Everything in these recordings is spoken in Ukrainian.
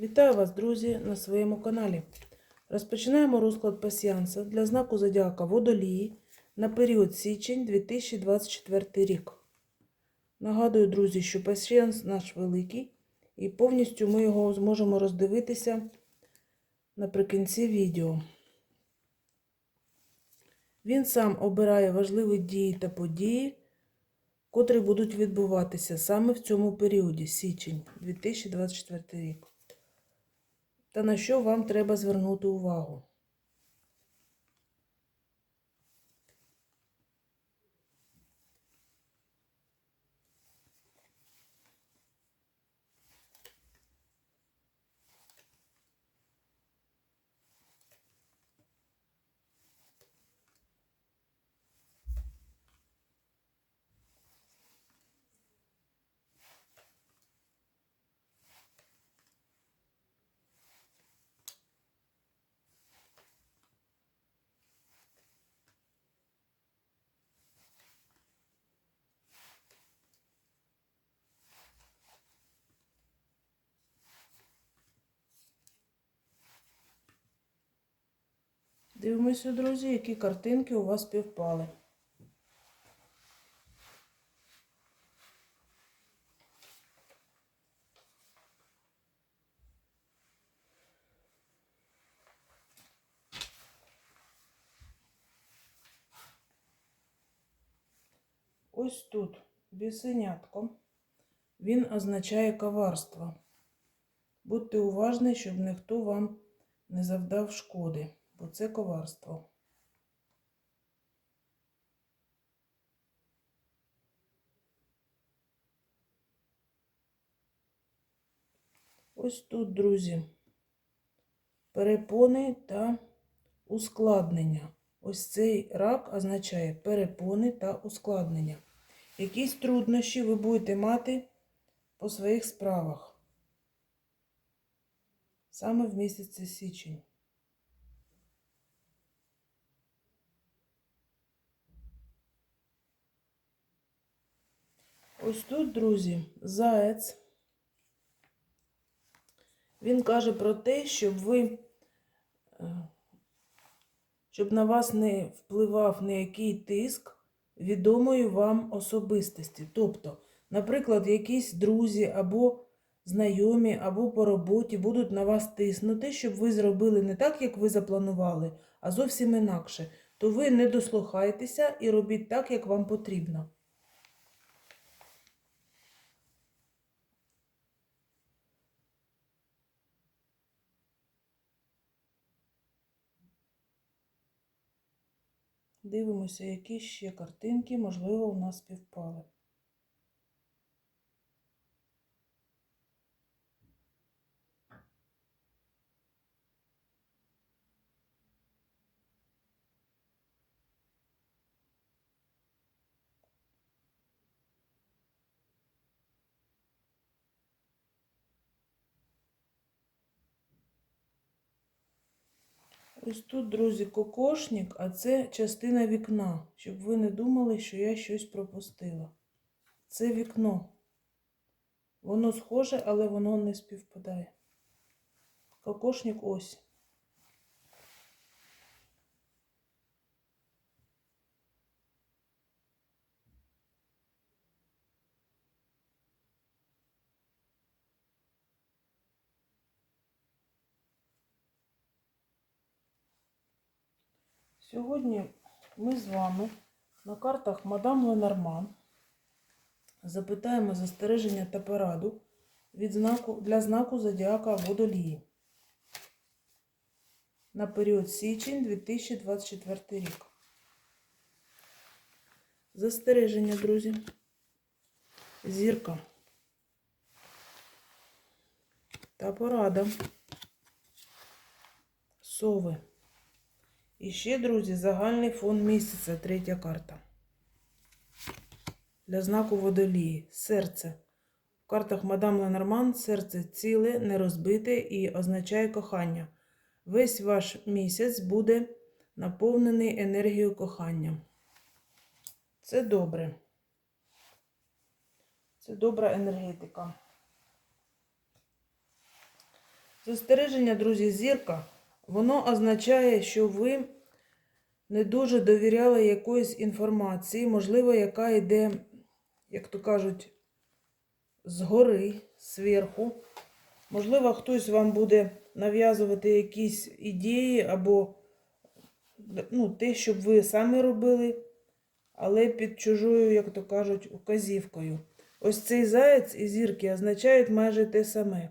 Вітаю вас, друзі, на своєму каналі. Розпочинаємо розклад пасіанса для знаку Зодіака Водолії на період січень 2024 рік. Нагадую, друзі, що пасіанс наш великий і повністю ми його зможемо роздивитися наприкінці відео. Він сам обирає важливі дії та події, котрі будуть відбуватися саме в цьому періоді, січень 2024 рік. Та на що вам треба звернути увагу? Дивимося, друзі, які картинки у вас співпали. Ось тут бісенятко. Він означає коварство. Будьте уважні, щоб ніхто вам не завдав шкоди, бо це коварство. Ось тут, друзі, перепони та ускладнення. Ось цей рак означає перепони та ускладнення. Якісь труднощі ви будете мати по своїх справах. Саме в місяці січень. Ось тут, друзі, заєць. Він каже про те, щоб ви, е, щоб на вас не впливав ніякий тиск відомої вам особистості. Тобто, наприклад, якісь друзі або знайомі, або по роботі будуть на вас тиснути, щоб ви зробили не так, як ви запланували, а зовсім інакше. То ви не дослухайтеся і робіть так, як вам потрібно. Дивимося, які ще картинки, можливо, у нас співпали. Ось тут, друзі, кокошник, а це частина вікна, щоб ви не думали, що я щось пропустила. Це вікно. Воно схоже, але воно не співпадає. Кокошник ось. Сьогодні ми з вами на картах Мадам Ленорман запитаємо застереження та пораду від знаку, для знаку Зодіака Водолії на період січень 2024 рік. Застереження, друзі. Зірка. Та порада. Сови. І ще, друзі, загальний фон місяця, третя карта. Для знаку водолії. Серце. В картах Мадам Ленорман серце ціле, не розбите і означає кохання. Весь ваш місяць буде наповнений енергією кохання. Це добре. Це добра енергетика. Застереження, друзі, зірка, воно означає, що ви не дуже довіряли якоїсь інформації, можливо, яка йде, як то кажуть, згори, зверху. Можливо, хтось вам буде нав'язувати якісь ідеї або ну, те, щоб ви самі робили, але під чужою, як то кажуть, указівкою. Ось цей заєць і зірки означають майже те саме.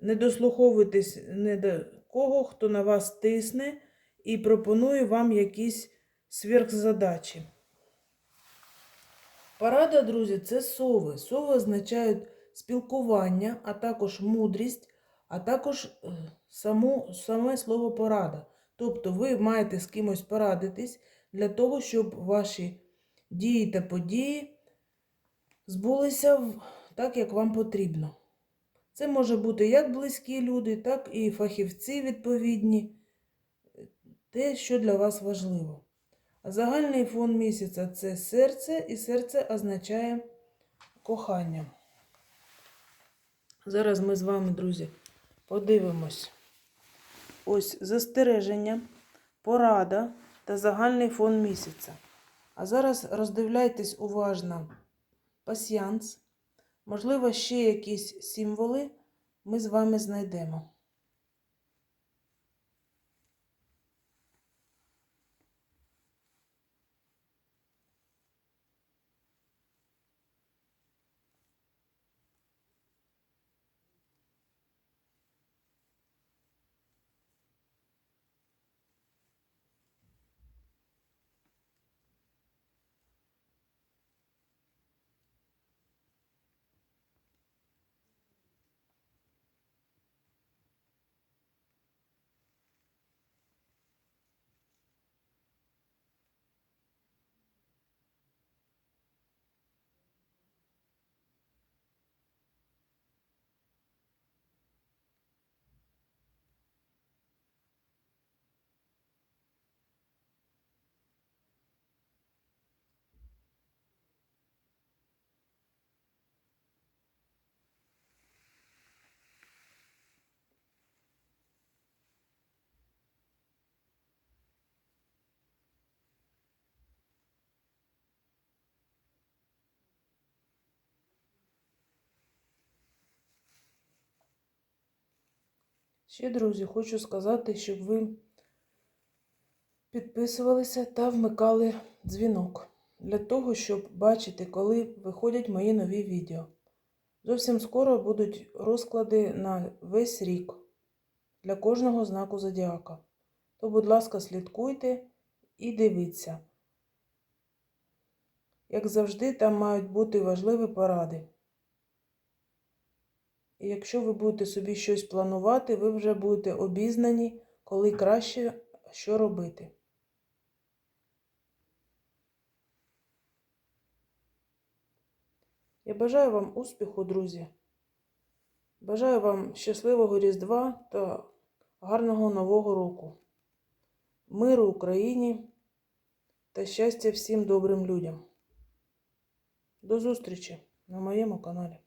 Не дослуховуйтесь ні до кого, хто на вас тисне і пропонує вам якісь сверхзадачі. Парада, друзі, це сови. Сови означають спілкування, а також мудрість, а також е, саму, саме слово порада. Тобто ви маєте з кимось порадитись для того, щоб ваші дії та події збулися так, як вам потрібно. Це може бути як близькі люди, так і фахівці відповідні, те, що для вас важливо. А загальний фон місяця це серце, і серце означає кохання. Зараз ми з вами, друзі, подивимось. Ось застереження, порада та загальний фон місяця. А зараз роздивляйтесь уважно пасіянс. Можливо, ще якісь символи ми з вами знайдемо. Ще, друзі, хочу сказати, щоб ви підписувалися та вмикали дзвінок для того, щоб бачити, коли виходять мої нові відео. Зовсім скоро будуть розклади на весь рік для кожного знаку зодіака. То, будь ласка, слідкуйте і дивіться. Як завжди, там мають бути важливі поради. І якщо ви будете собі щось планувати, ви вже будете обізнані, коли краще що робити. Я бажаю вам успіху, друзі. Бажаю вам щасливого Різдва та гарного Нового року. Миру Україні та щастя всім добрим людям. До зустрічі на моєму каналі.